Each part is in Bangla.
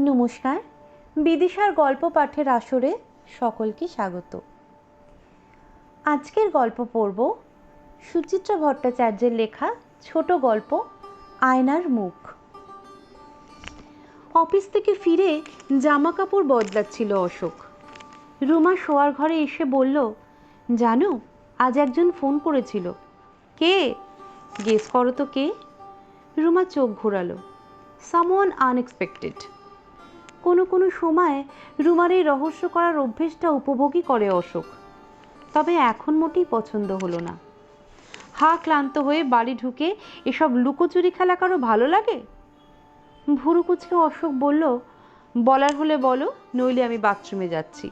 নমস্কার। বিদিশার গল্প পাঠের আসরে সকলকে স্বাগত। আজকের গল্প পড়ব সুচিত্রা ভট্টাচার্যের লেখা ছোট গল্প, আয়নার মুখ। অফিস থেকে ফিরে জামা কাপড় বদলাচ্ছিল অশোক। রুমা শোয়ার ঘরে এসে বলল, জানো, আজ একজন ফোন করেছিল। কে? গেস করো তো কে? রুমা চোখ ঘোরালো। সামওয়ান আনএক্সপেক্টেড কোনো কোনো সময় রুমার এই রহস্য করার অভ্যেসটা উপভোগই করে অশোক। তবে এখন মোটেই পছন্দ হলো না। হা ক্লান্ত হয়ে বাড়ি ঢুকে এসব লুকোচুরি খেলা কারও ভালো লাগে? ভুরু কুচকে অশোক বলল, বলার হলে বলো, নইলে আমি বাথরুমে যাচ্ছি।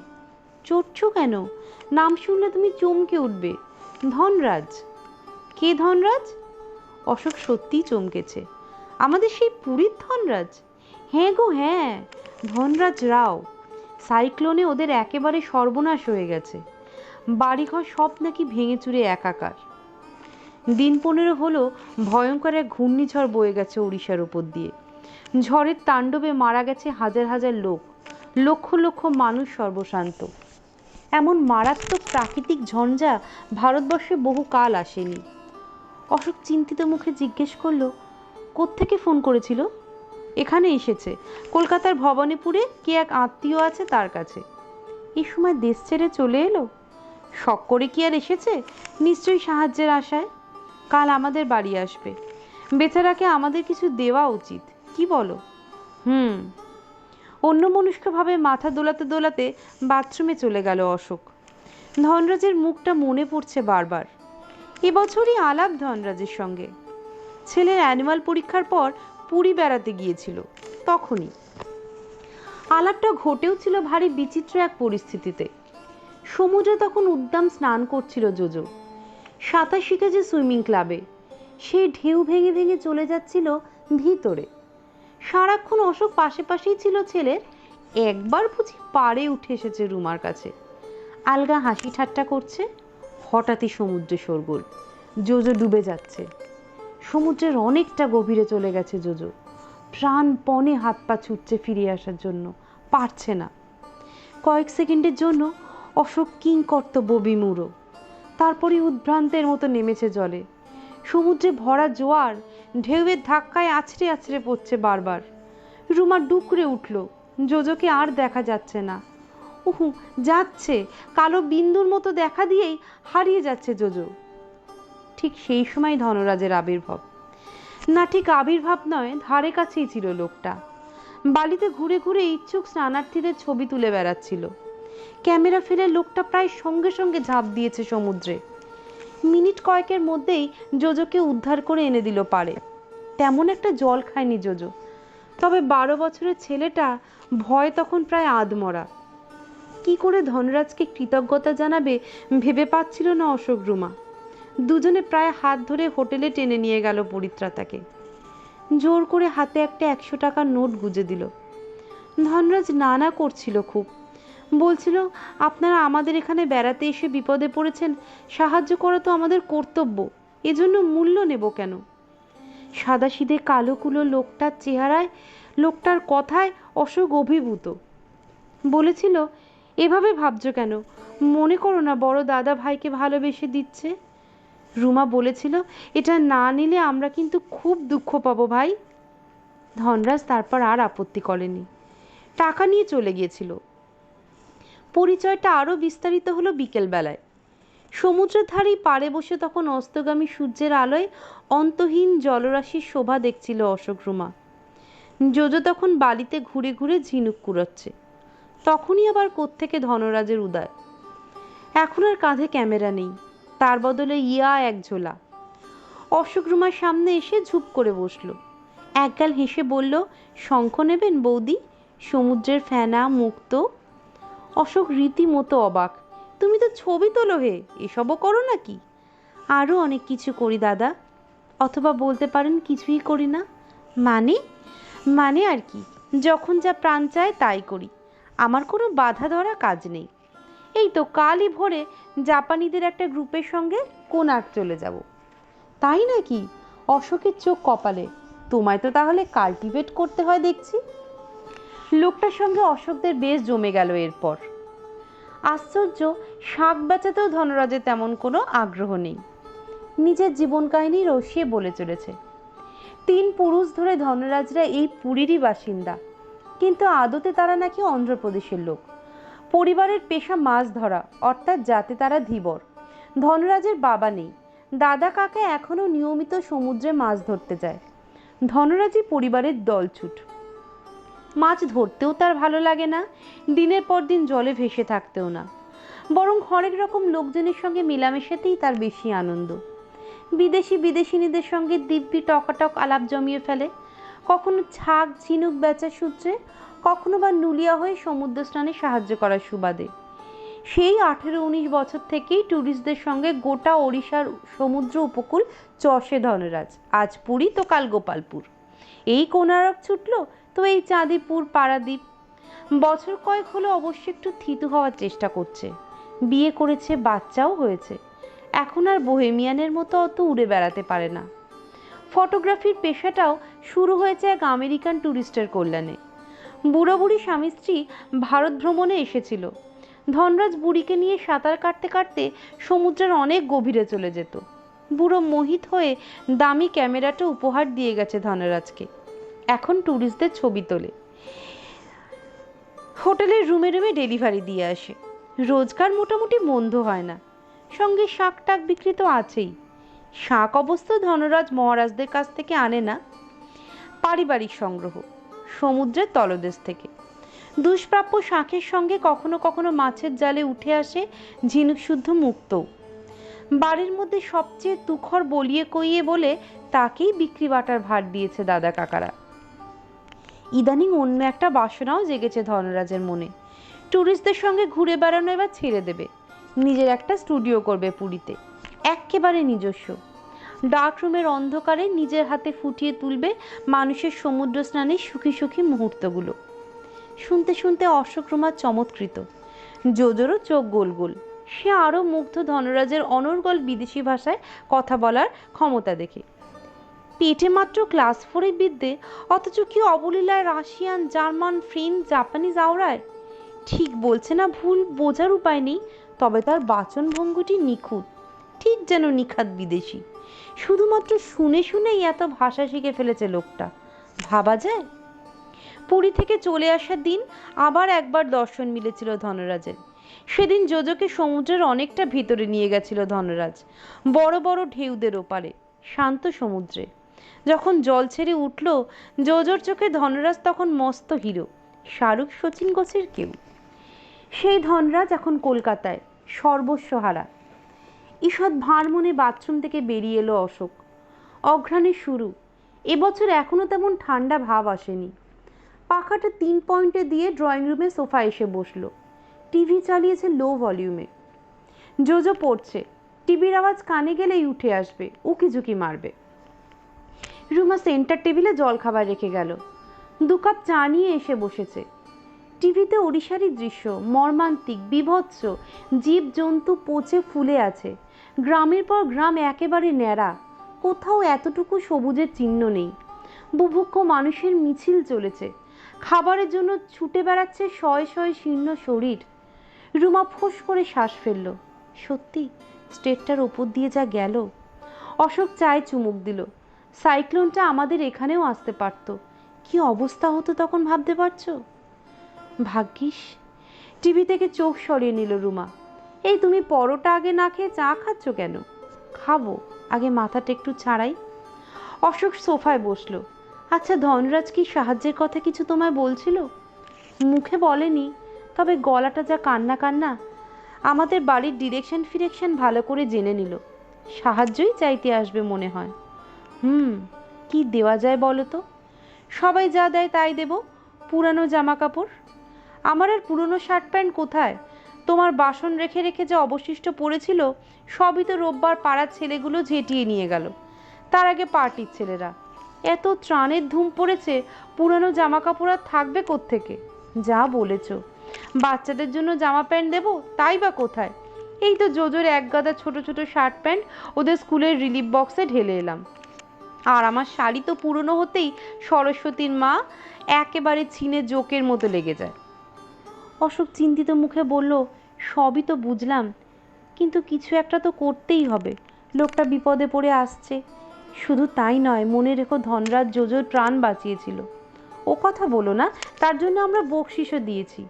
চড়ছো কেন? নাম শুনলে তুমি চমকে উঠবে। ধনরাজ? কে ধনরাজ? অশোক সত্যিই চমকেছে। আমাদের সেই পুরীর ধনরাজ? হ্যাঁ গো হ্যাঁ। ধনরাজ রাও, সাইক্লোনে ওদের একেবারে সর্বনাশ হয়ে গেছে। বাড়িঘর সব নাকি ভেঙে চুরে একাকার। দিন পনেরো হলো, ভয়ঙ্কর এক ঘূর্ণিঝড় বয়ে গেছে উড়িষ্যার উপর দিয়ে। ঝড়ের তাণ্ডবে মারা গেছে হাজার হাজার লোক। লক্ষ লক্ষ মানুষ সর্বশান্ত। এমন মারাত্মক প্রাকৃতিক ঝঞ্ঝা ভারতবর্ষে বহু কাল আসেনি। অশোক চিন্তিত মুখে জিজ্ঞেস করল, কোত্থেকে ফোন করেছিল? এখানে এসেছে। কলকাতার ভবানীপুরে কে এক আত্মীয় আছে তার কাছে। এই সময় দেশ ছেড়ে চলে এলো? শখ করে কি আর এসেছে? নিশ্চয়ই সাহায্যের আশায়। কাল আমাদের বাড়ি আসবে। বেচারাকে আমাদের কিছু দেওয়া উচিত, কি বলো? হুম। অন্য মনুষ্কভাবে মাথা দোলাতে দোলাতে বাথরুমে চলে গেল অশোক। ধনরাজের মুখটা মনে পড়ছে বারবার। এবছরই আলাপ ধনরাজের সঙ্গে। ছেলের অ্যানিমাল পরীক্ষার পর পুরী বেড়াতে গিয়েছিল, তখনই। আলাপটা ঘটেও ছিল ভারী বিচিত্র এক পরিস্থিতিতে। সমুদ্রে তখন উদ্দাম স্নান করছিল জোজো। সাঁতার শিখেছে সুইমিং ক্লাবে, সেই ঢেউ ভেঙে ভেঙে চলে যাচ্ছিল ভিতরে। সারাক্ষণ অশোক পাশে পাশেই ছিল ছেলের একবার বুঝি পাড়ে উঠে এসেছে রুমার কাছে। আলগা হাসি ঠাট্টা করছে, হঠাৎই সমুদ্রে শোরগোল। জোজো ডুবে যাচ্ছে। সমুদ্রের অনেকটা গভীরে চলে গেছে জোজো। প্রাণপণে হাত পা ছুটছে ফিরে আসার জন্য। পারছে না। কয়েক সেকেন্ডের জন্য অশোক কিং কর্তব্য বিমূঢ়। তারপরে উদ্ভ্রান্তের মতো নেমেছে জলে। সমুদ্রে ভরা জোয়ার ঢেউয়ের ধাক্কায় আছড়ে আছড়ে পড়ছে বারবার। রুমা ডুকরে উঠল। জোজোকে আর দেখা যাচ্ছে না। উহু, যাচ্ছে। কালো বিন্দুর মতো দেখা দিয়েই হারিয়ে যাচ্ছে জোজো। ঠিক সেই সময় ধনরাজের আবির্ভাব। না ঠিক আবির্ভাব নয়, ধারে কাছেই ছিল লোকটা। বালিতে ঘুরে ঘুরে ইচ্ছুক স্নানার্থীদের ছবি তুলে বেড়াচ্ছিল। ক্যামেরা ফেলে লোকটা প্রায় সঙ্গে সঙ্গে ঝাঁপ দিয়েছে সমুদ্রে। মিনিট কয়েকের মধ্যেই জোজোকে উদ্ধার করে এনে দিল পারে তেমন একটা জল খায়নি জোজো। তবে বারো বছরের ছেলেটা ভয় তখন প্রায় আধমরা। কি করে ধনরাজকে কৃতজ্ঞতা জানাবে ভেবে পাচ্ছিল না অশোক রুমা। দুজনে প্রায় হাত ধরে হোটেলে টেনে নিয়ে গেল পরিত্রাতাকে জোর করে হাতে একটা একশো টাকার নোট গুজে দিল। ধনরাজ নানা করছিল খুব। বলছিল, আপনারা আমাদের এখানে বেড়াতে এসে বিপদে পড়েছেন, সাহায্য করা তো আমাদের কর্তব্য, এজন্য মূল্য নেব কেন? সাদাসিধে কালো কুলো লোকটার চেহারায়, লোকটার কথায় অশোক অভিভূত। বলেছিল, এভাবে ভাবছ কেন? মনে করো না বড় দাদা ভাইকে ভালোবেসে দিচ্ছে? রুমা বলেছিল, এটা না নিলে আমরা কিন্তু খুব দুঃখ পাবো ভাই। ধনরাজ তারপর আর আপত্তি করেনি। টাকা নিয়ে চলে গিয়েছিল। পরিচয়টা আরও বিস্তারিত হলো বিকেলবেলায়। সমুদ্রের ধারেই পাড়ে বসে তখন অস্তগামী সূর্যের আলোয় অন্তহীন জলরাশির শোভা দেখছিল অশোক রুমা। জোজো তখন বালিতে ঘুরে ঘুরে ঝিনুক কুড়াচ্ছে। তখনই আবার কোত্থেকে ধনরাজের উদয়। এখন আর কাঁধে ক্যামেরা নেই। তার বদলে ইয়া এক ঝোলা। অশোক রুমার সামনে এসে ঝুপ করে বসল। একগাল হেসে বলল, শঙ্খ নেবেন বৌদি? সমুদ্রের ফেনা, মুক্ত? অশোক রীতিমতো অবাক, তুমি তো ছবি তোলো হে, এসবও করো নাকি? আরও অনেক কিছু করি দাদা, অথবা বলতে পারেন কিছুই করি না। মানে? মানে আর কি, যখন যা প্রাণ চায় তাই করি। আমার কোনো বাধা ধরা কাজ নেই। এই তো কালই ভোরে জাপানিদের একটা গ্রুপের সঙ্গে কোনার্ক চলে যাব। তাই নাকি? অশোকের চোখ কপালে। তোমায় তো তাহলে কাল্টিভেট করতে হয় দেখছি। লোকটার সঙ্গে অশোকদের বেশ জমে গেল এরপর। আশ্চর্য, শাক বেচাতেও ধনরাজের তেমন কোনো আগ্রহ নেই। নিজের জীবন কাহিনী রসিয়ে বলে চলেছে। তিন পুরুষ ধরে ধনরাজরা এই পুরীরই বাসিন্দা। কিন্তু আদতে তারা নাকি অন্ধ্রপ্রদেশের লোক। পরিবারের পেশা মাছ ধরা, অর্থাৎ যাতে তারা ধীবর। ধনরাজের বাবা নেই। দাদা কাকা এখনও নিয়মিত সমুদ্রে মাছ ধরতে যায়। ধনরাজই পরিবারের দলছুট। মাছ ধরতেও তার ভালো লাগে না, দিনের পর দিন জলে ভেসে থাকতেও না। বরং হরেক রকম লোকজনের সঙ্গে মেলামেশাতেই তার বেশি আনন্দ। বিদেশি বিদেশিনীদের সঙ্গে দিব্যি টকাটক আলাপ জমিয়ে ফেলে। কখনো ছাগ, ঝিনুক, বেচার সূত্রে কখনো বা নুলিয়া হয়ে সমুদ্র স্নানে সাহায্য করার সুবাদে। সেই আঠেরো উনিশ বছর থেকেই ট্যুরিস্টদের সঙ্গে গোটা ওড়িশার সমুদ্র উপকূল চষে ধনরাজ। আজ পুরী, তো কাল গোপালপুর। এই কোনারক ছুটল, তো এই চাঁদিপুর, পারাদ্বীপ। বছর কয়েক হলো অবশ্য একটু থিতু হওয়ার চেষ্টা করছে। বিয়ে করেছে, বাচ্চাও হয়েছে। এখন আর বোহেমিয়ানের মতো অত উড়ে বেড়াতে পারে না। ফটোগ্রাফির পেশাটাও শুরু হয়েছে এক আমেরিকান ট্যুরিস্টের কল্যাণে। বুড়ো বুড়ি স্বামী স্ত্রী ভারত ভ্রমণে এসেছিল। ধনরাজ বুড়িকে নিয়ে সাঁতার কাটতে কাটতে সমুদ্রের অনেক গভীরে চলে যেত। বুড়ো মোহিত হয়ে দামি ক্যামেরাটা উপহার দিয়ে গেছে ধনরাজকে। এখন ট্যুরিস্টদের ছবি তোলে। হোটেলের রুমে রুমে ডেলিভারি দিয়ে আসে। রোজগার মোটামুটি মন্দ হয় না। সঙ্গে শাক টাক বিক্রি তো আছেই। শাক অবস্থা ধনরাজ মহারাজদের কাছ থেকে আনে না। পারিবারিক সংগ্রহ। সমুদ্রের তলদেশ থেকে। দুষ্প্রাপ্য শাঁখের সঙ্গে কখনো কখনো মাছের জালে উঠে আসে ঝিনুক শুদ্ধ মুক্তও। বাড়ির মধ্যে সবচেয়ে তুখর বলিয়ে কইয়ে বলে তাকেই বিক্রি বাটার ভার দিয়েছে দাদা কাকারা। ইদানিং অন্য একটা বাসনাও জেগেছে ধনরাজের মনে। ট্যুরিস্টদের সঙ্গে ঘুরে বেড়ানো এবার ছেড়ে দেবে। নিজের একটা স্টুডিও করবে পুরীতে। এক্কেবারে নিজস্ব। ডার্ক রুমের অন্ধকারে নিজের হাতে ফুটিয়ে তুলবে মানুষের সমুদ্র স্নানের সুখী সুখী মুহূর্তগুলো। শুনতে শুনতে অশোক রুমার চমৎকৃত। জোজোরও চোখ গোল গোল। সে আরও মুগ্ধ ধনরাজের অনর্গল বিদেশি ভাষায় কথা বলার ক্ষমতা দেখে। পেটে মাত্র ক্লাস ফোরে বিদ্যে, অথচ কি অবলীলায় রাশিয়ান, জার্মান, ফ্রেঞ্চ, জাপানিজ আওড়ায়? ঠিক বলছে না ভুল, বোঝার উপায় নেই, তবে তার বাচন ভঙ্গিটি নিখুঁত। ঠিক যেন নিখাত বিদেশি। শুধুমাত্র শুনে শুনেই এত ভাষা শিখে ফেলেছে লোকটা। ভাবা যায়? পুরী থেকে চলে আসার দিন আবার একবার দর্শন মিলেছিল ধনরাজের। সেদিন যোজকে সমুদ্রের অনেকটা ভিতরে নিয়ে গেছিল ধনরাজ। বড় বড় ঢেউদের ওপারে, শান্ত সমুদ্রে। যখন জল ছেড়ে উঠল যোজোর চোখে ধনরাজ তখন মস্ত হিরো, শাহরুখ সচিন গোছের কেউ। সেই ধনরাজ এখন কলকাতায়, সর্বস্ব হারা। ঈষৎ ভাঁড় মনে বাথরুম থেকে বেরিয়ে এলো অশোক। অঘ্রাণে শুরু। এবছর এখনও তেমন ঠান্ডা ভাব আসেনি। পাখাটা তিন পয়েন্টে দিয়ে ড্রয়িং রুমে সোফা এসে বসল। টিভি চালিয়েছে লো ভলিউমে। জোজো পড়ছে। টিভির আওয়াজ কানে গেলেই উঠে আসবে উকি ঝুঁকি মারবে। রুমা সেন্টার টেবিলে জলখাবার রেখে গেল। দু কাপ চা নিয়ে এসে বসেছে। টিভিতে ওড়িশারই দৃশ্য, মর্মান্তিক, বিভৎস জীব জন্তু পচে ফুলে আছে। গ্রামের পর গ্রাম একেবারে ন্যাড়া। কোথাও এতটুকু সবুজের চিহ্ন নেই। বুভুক্ষ মানুষের মিছিল চলেছে। খাবারের জন্য ছুটে বেড়াচ্ছে শয়ে শয়ে শীর্ণ শরীর। রুমা ফোঁস করে শ্বাস ফেলল। সত্যি, স্টেটটার ওপর দিয়ে যা গেল। অশোক চায় চুমুক দিল। সাইক্লোনটা আমাদের এখানেও আসতে পারত। কি অবস্থা হতো তখন ভাবতে পারছ? ভাগ্যিস, টিভি থেকে চোখ সরিয়ে নিল রুমা। এই তুমি পরোটা আগে না খেয়ে চা খাচ্ছ কেন? খাব। আগে মাথাটা একটু ছাড়াই। অশোক সোফায় বসল। আচ্ছা ধনরাজ কি সাহায্যের কথা কিছু তোমায় বলছিল? মুখে বলেনি, তবে গলাটা যা কান্না কান্না, আমাদের বাড়ির ডিরেকশন ফিরেকশন ভালো করে জেনে নিল। সাহায্যই চাইতে আসবে মনে হয়। হুম, কি দেওয়া যায় বলো তো? সবাই যা দেয় তাই দেব। পুরানো জামা কাপড় আমার আর পুরনো শার্ট প্যান্ট কোথায়? তোমার বাসন রেখে রেখে যা অবশিষ্ট পড়েছিল, সবই তো রোববার পাড়ার ছেলেগুলো ঝেঁটিয়ে নিয়ে গেল। তার আগে পার্টির ছেলেরা। এত ত্রাণের ধুম পড়েছে, পুরানো জামা কাপড় আর থাকবে কোত্থেকে? যা বলেছ। বাচ্চাদের জন্য জামা প্যান্ট দেবো, তাই বা কোথায়? এই তো জোজোর এক গাদা ছোট ছোট শার্ট প্যান্ট ওদের স্কুলের রিলিফ বক্সে ঢেলে এলাম। আর আমার শাড়ি তো পুরনো হতেই সরস্বতীর মা একেবারে ছিনে জোকের মতো লেগে যায়। অশোক চিন্তিত মুখে বলল, সবই তো বুঝলাম, কিন্তু কিছু একটা তো করতেই হবে। লোকটা বিপদে পড়ে আসছে। শুধু তাই নয়, মনে রেখো ধনরাজ জোজোর প্রাণ বাঁচিয়েছিল। ও কথা বলো না, তার জন্য আমরা বকশিসও দিয়েছি।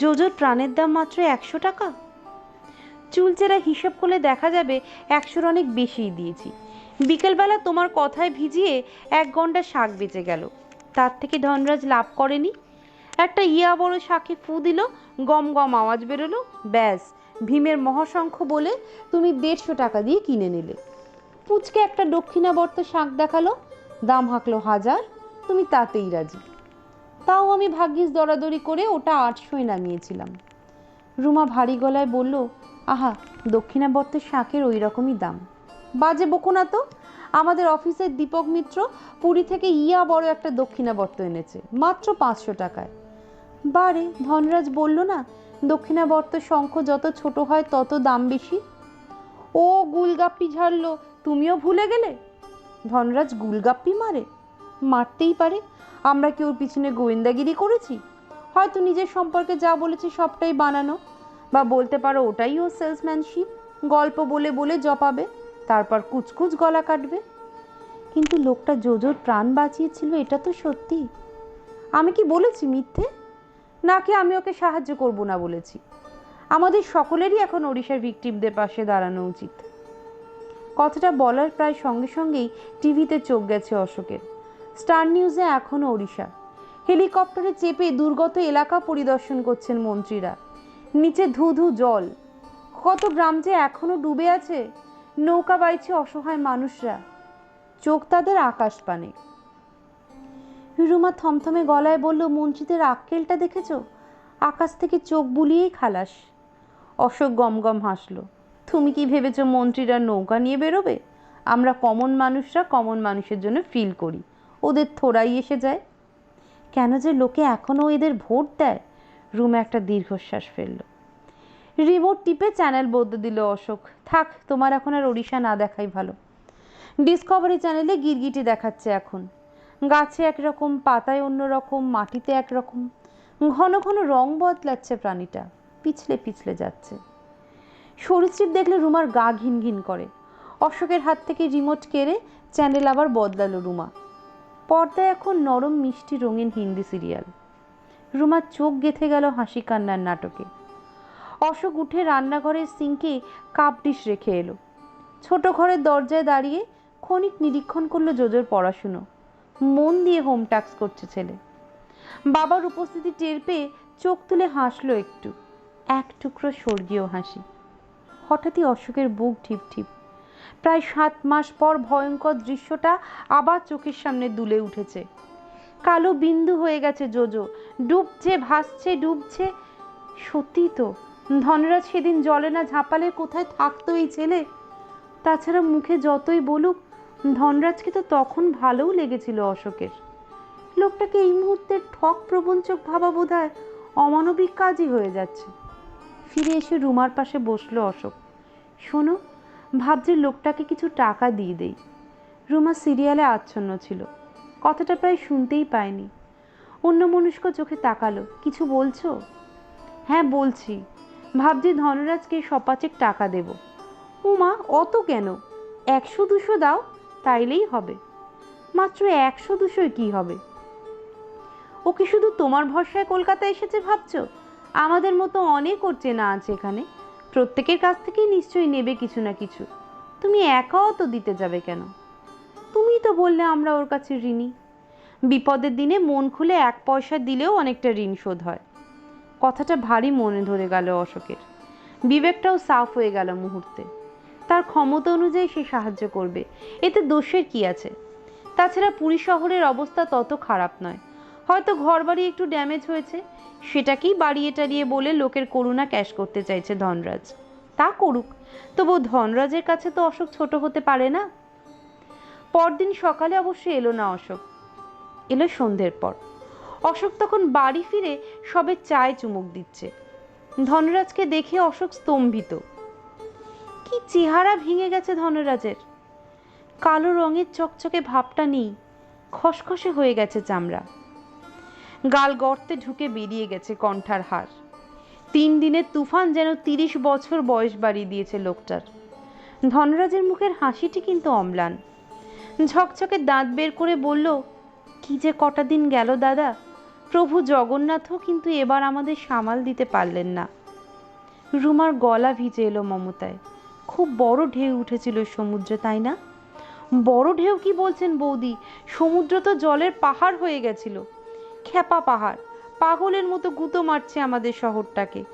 জোজোর প্রাণের দাম মাত্র একশো টাকা? চুলচেরা হিসেব করলে দেখা যাবে একশোর অনেক বেশিই দিয়েছি। বিকেলবেলা তোমার কথায় ভিজিয়ে এক ঘণ্টা শাক বেঁচে গেল। তার থেকে ধনরাজ লাভ করেনি। একটা ইয়া বড় শাকে ফু দিল, গম গম আওয়াজ বেরোলো, ব্যাস। ভীমের মহাশঙ্খ বলে, তুমি দেড়শো টাকা দিয়ে কিনে নিলে। পুচকে একটা দক্ষিণাবর্ত শাক দেখাল, দাম হাঁকলো হাজার, তুমি তাতেই রাজি। তাও আমি ভাগ্যিস দরাদরি করে ওটা আটশোয় নামিয়েছিলাম। রুমা ভারী গলায় বলল, আহা, দক্ষিণাবর্তের শাঁখের ওই রকমই দাম। বাজে বকো না তো? আমাদের অফিসের দীপক মিত্র পুরী থেকে ইয়া বড় একটা দক্ষিণাবর্ত এনেছে, মাত্র পাঁচশো টাকায়। বারে ধনরাজ বলল না, দক্ষিণাবর্ত শঙ্খ যত ছোট হয় তত দাম বেশি? ও গুলগাপ্পি ঝাড়লো, তুমিও ভুলে গেলে? ধনরাজ গুলগাপ্পি মারে? মারতেই পারে, আমরা কি ওর পিছনে গোয়েন্দাগিরি করেছি? হয়তো নিজের সম্পর্কে যা বলেছে সবটাই বানানো, বা বলতে পারো ওটাই ও সেলসম্যানশিপ, গল্প বলে বলে জপাবে, তারপর কুচকুচ গলা কাটবে। কিন্তু লোকটা জোজোর প্রাণ বাঁচিয়েছিল, এটা তো সত্যি। আমি কি বলেছি মিথ্যে? নাকি আমি ওকে সাহায্য করব না বলেছি। আমাদের সকলেরই এখন ওড়িশার ভিকটিমদের পাশে দাঁড়ানো উচিত। কথাটা বলার প্রায় সঙ্গে সঙ্গেই টিভিতে চোখ গেছে অশোকের। স্টার নিউজে এখনও ওড়িশা। হেলিকপ্টারে চেপে দুর্গত এলাকা পরিদর্শন করছেন মন্ত্রীরা। নিচে ধু ধু জল। কত গ্রাম যে এখনও ডুবে আছে। নৌকা বাইছে অসহায় মানুষরা। চোখ তাদের আকাশ পানে। রুমা থমথমে গলায় বলল মন্ত্রীদের আক্কেলটা দেখেছ? আকাশ থেকে চোখ বুলিয়েই খালাস। অশোক গমগম হাসলো, তুমি কি ভেবেছো মন্ত্রীরা নৌকা নিয়ে বেরোবে? আমরা কমন মানুষরা কমন মানুষের জন্য ফিল করি। ওদের থোড়াই এসে যায়। কেন যে লোকে এখনও এদের ভোট দেয়? রুমে একটা দীর্ঘশ্বাস ফেলল। রিমোট টিপে চ্যানেল বদলে দিল অশোক। থাক, তোমার এখন আর ওড়িশা না দেখাই ভালো। ডিসকভারি চ্যানেলে গিরগিটি দেখাচ্ছে এখন। গাছে একরকম, পাতায় অন্যরকম, মাটিতে একরকম। ঘন ঘন রং বদলাচ্ছে প্রাণীটা, পিছলে পিছলে যাচ্ছে। সরীসৃপ দেখলে রুমার গা ঘিন ঘিন করে। অশোকের হাত থেকে রিমোট কেড়ে চ্যানেল আবার বদলালো রুমা। পর্দায় এখন নরম, মিষ্টি, রঙিন হিন্দি সিরিয়াল। রুমার চোখ গেথে গেল হাসি কান্নার নাটকে। অশোক উঠে রান্নাঘরের সিঙ্কে কাপ ডিশ রেখে এলো। ছোট ঘরের দরজায় দাঁড়িয়ে ক্ষণিক নিরীক্ষণ করল জোজোর পড়াশুনো। মন দিয়ে হোম টাস্ক করছে ছেলে। বাবার উপস্থিতি টের পেয়ে চোখ তুলে হাসলো একটু। এক টুকরো স্বর্গীয় হাসি। হঠাৎই অশোকের বুক ঠিপ ঠিপ প্রায় সাত মাস পর ভয়ঙ্কর দৃশ্যটা আবার চোখের সামনে দুলে উঠেছে। কালো বিন্দু হয়ে গেছে জোজো। ডুবছে, ভাসছে, ডুবছে। সত্যি তো, ধনরাজ সেদিন জলে না ঝাঁপালে কোথায় থাকতো এই ছেলে? তাছাড়া মুখে যতই বলুক ধনরাজকে তো তখন ভালোও লেগেছিল অশোকের। লোকটাকে এই মুহূর্তে ঠক প্রবঞ্চক ভাবা বোধ হয় অমানবিক কাজই হয়ে যাচ্ছে। ফিরে এসে রুমার পাশে বসল অশোক। শোনো, ভাবছি লোকটাকে কিছু টাকা দিয়ে দেই। রুমা সিরিয়ালে আচ্ছন্ন ছিল। কথাটা প্রায় শুনতেই পায়নি। অন্য মনুষ্ক চোখে তাকালো। কিছু বলছো? হ্যাঁ বলছি। ভাবছি ধনরাজকে সপাচেক টাকা দেব। উমা, অত কেন? একশো দুশো দাও। তাইলেই হবে। মাত্র একশো দুশোয় কি হবে? ও কি শুধু তোমার ভরসায় কলকাতা এসেছে ভাবছ? আমাদের মতো অনেক ওর চেনা আছে এখানে। প্রত্যেকের কাছ থেকেই নিশ্চয়ই নেবে কিছু না কিছু। তুমি একাও তো দিতে যাবে কেন? তুমিই তো বললে আমরা ওর কাছে ঋণী। বিপদের দিনে মন খুলে এক পয়সা দিলেও অনেকটা ঋণ শোধ হয়। কথাটা ভারী মনে ধরে গেল অশোকের। বিবেকটাও সাফ হয়ে গেল মুহূর্তে। তার ক্ষমতা অনুযায়ী সে সাহায্য করবে। এতে দোষের কি আছে? তাছাড়া পুরী শহরের অবস্থা তত খারাপ নয়। হয়তো ঘরবাড়ি একটু ড্যামেজ হয়েছে। সেটাকেই বাড়িয়ে টাড়িয়ে বলে লোকের করুণা ক্যাশ করতে চাইছে ধনরাজ। তা করুক তবু ধনরাজের কাছে তো অশোক ছোট হতে পারে না। পরদিন সকালে অবশ্য এলো না অশোক। এলো সন্ধ্যের পর। অশোক তখন বাড়ি ফিরে সবে চায় চুমুক দিচ্ছে। ধনরাজকে দেখে অশোক স্তম্ভিত। কি চেহারা ভেঙে গেছে ধনরাজের? কালো রঙের চকচকে ভাবটা নেই, খসখসে হয়ে গেছে চামড়া। গাল গর্তে ঢুকে বেরিয়ে গেছে কণ্ঠার হার। তিন দিনের তুফান যেন তিরিশ বছর বয়স বাড়িয়ে দিয়েছে লোকটার। ধনরাজের মুখের হাসিটি কিন্তু অম্লান। ঝকঝকে দাঁত বের করে বলল, কি যে কটা দিন গেল দাদা, প্রভু জগন্নাথও কিন্তু এবার আমাদের সামাল দিতে পারলেন না। রুমার গলা ভিজে এলো মমতায়। খুব বড় ঢেউ উঠেছিল সমুদ্রে, তাই না? বড় ঢেউ কি বলছেন বৌদি? সমুদ্র তো জলের পাহাড় হয়ে গেছিল। খেপা পাহাড়, পাগলের মতো গুঁতো মারছে আমাদের শহরটাকে।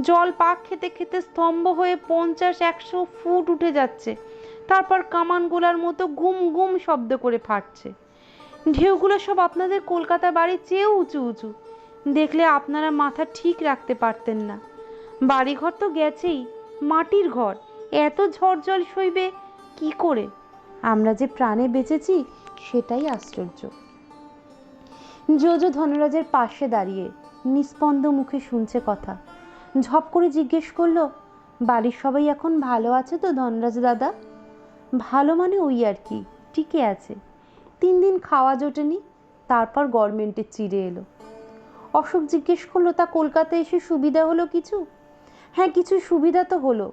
জল পাক খেতে খেতে স্তম্ভ হয়ে পঞ্চাশ একশো ফুট উঠে যাচ্ছে। তারপর কামান গোলার মতো গুম গুম শব্দ করে ফাটছে। ঢেউগুলো সব আপনাদের কলকাতা বাড়ির চেয়েও উঁচু উঁচু। দেখলে আপনারা মাথা ঠিক রাখতে পারতেন না। বাড়িঘর তো গেছেই, মাটির ঘর। এত ঝড় জল সইবে? কি করে? আমরা যে প্রাণে বেঁচেছি, সেটাই আশ্চর্য। জোজো ধনরাজের পাশে দাঁড়িয়ে নিস্পন্দ মুখে শুনছে কথা। ঝপ করে জিজ্ঞেস করল, বাড়ির সবাই এখন ভালো আছে তো ধনরাজ দাদা? ভালো মানে ওই আর কি টিকে আছে। তিন দিন খাওয়া জোটেনি, তারপর গভর্নমেন্টের চিড়ে এলো। অশোক জিজ্ঞেস করল, তা কলকাতায় এসে সুবিধা হলো কিছু? হ্যাঁ কিছু সুবিধা তো হলো।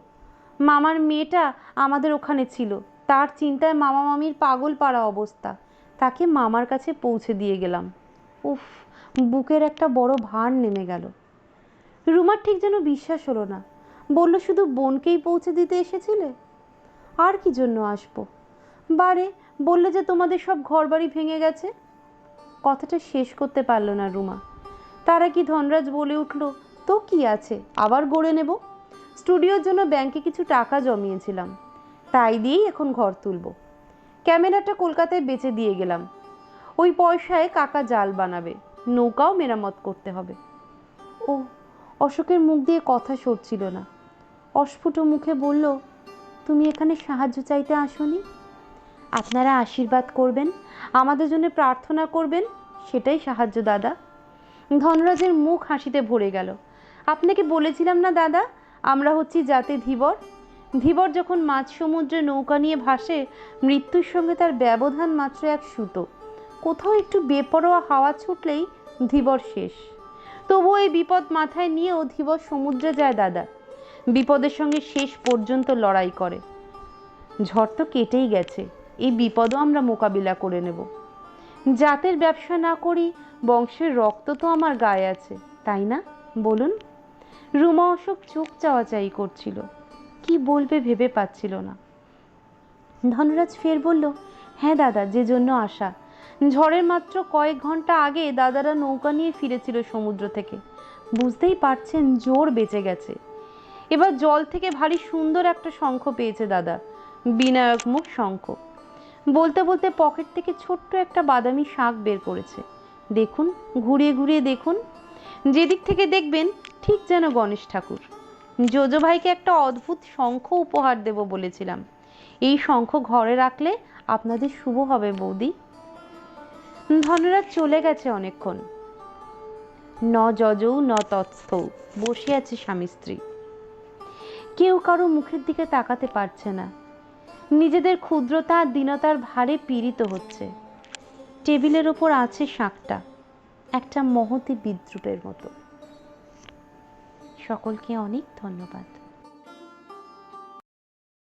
মামার মেয়েটা আমাদের ওখানে ছিল। তার চিন্তায় মামা মামির পাগল পাড়া অবস্থা। তাকে মামার কাছে পৌঁছে দিয়ে গেলাম। উফ, বুকের একটা বড় ভার নেমে গেল। রুমার ঠিক যেন বিশ্বাস হলো না। বলল, শুধু বোনকেই পৌঁছে দিতে এসেছিলে? আর কি জন্য আসব? বারে, বললে যে তোমাদের সব ঘরবাড়ি ভেঙে গেছে? কথাটা শেষ করতে পারল না রুমা। তারা কি ধনরাজ বলে উঠল, তো কি আছে? আবার গড়ে নেব? স্টুডিওর জন্য ব্যাংকে কিছু টাকা জমিয়েছিলাম। তাই দিয়েই এখন ঘর তুলব। ক্যামেরাটা কলকাতায় বেচে দিয়ে গেলাম। ওই পয়সায় কাকা জাল বানাবে, নৌকাও মেরামত করতে হবে। ও, অশোকের মুখ দিয়ে কথা সরছিল না। অস্ফুট মুখে বলল, তুমি এখানে সাহায্য চাইতে আসনি? আপনারা আশীর্বাদ করবেন, আমাদের জন্য প্রার্থনা করবেন, সেটাই সাহায্য, দাদা। ধনরাজের মুখ হাসিতে ভরে গেল। আপনাকে বলেছিলাম না, দাদা আমরা হচ্ছি জাতে ধীবর। ধীবর যখন মাঝ সমুদ্রে নৌকা নিয়ে ভাসে, মৃত্যুর সঙ্গে তার ব্যবধান মাত্র এক সুতো। কোথাও একটু বেপরোয়া হাওয়া ছুটলেই ধীবর শেষ। তবুও এই বিপদ মাথায় নিয়েও ধীবর সমুদ্রে যায় দাদা। বিপদের সঙ্গে শেষ পর্যন্ত লড়াই করে। ঝড় তো কেটেই গেছে, এই বিপদও আমরা মোকাবিলা করে নেব। জাতের ব্যবসা না করি, বংশের রক্ত তো আমার গায়ে আছে, তাই না? বলুন। রুমা অশোক চোখ চাওয়াচাই করছিল। কি বলবে ভেবে পাচ্ছিল না। ধনরাজ ফের বলল হ্যাঁ দাদা, যে জন্য আসা ঝড়ের মাত্র কয়েক ঘণ্টা আগে দাদারা নৌকা নিয়ে ফিরেছিল সমুদ্র থেকে। বুঝতেই পারছেন, জোর বেঁচে গেছে। এবার জল থেকে ভারী সুন্দর একটা শঙ্খ পেয়েছে দাদা, বিনায়ক মুখ শঙ্খ। বলতে বলতে পকেট থেকে ছোট্ট একটা বাদামি শাক বের করেছে। দেখুন, ঘুরিয়ে ঘুরিয়ে দেখুন। যেদিক থেকে দেখবেন ঠিক যেন গণেশ ঠাকুর। জোজো ভাইকে একটা অদ্ভুত শঙ্খ উপহার দেব বলেছিলাম। এই শঙ্খ ঘরে রাখলে আপনাদের শুভ হবে বৌদি। ধনরাজ চলে গেছে অনেকক্ষণ। ন যজৌ, ন তৎস্থৌ, বসে আছে স্বামী স্ত্রী। কেউ কারও মুখের দিকে তাকাতে পারছে না। নিজেদের ক্ষুদ্রতা আর দীনতার ভারে পীড়িত হচ্ছে। টেবিলের ওপর আছে শাঁকটা একটা মহতি বিদ্রুপের মতো। সকলকে অনেক ধন্যবাদ।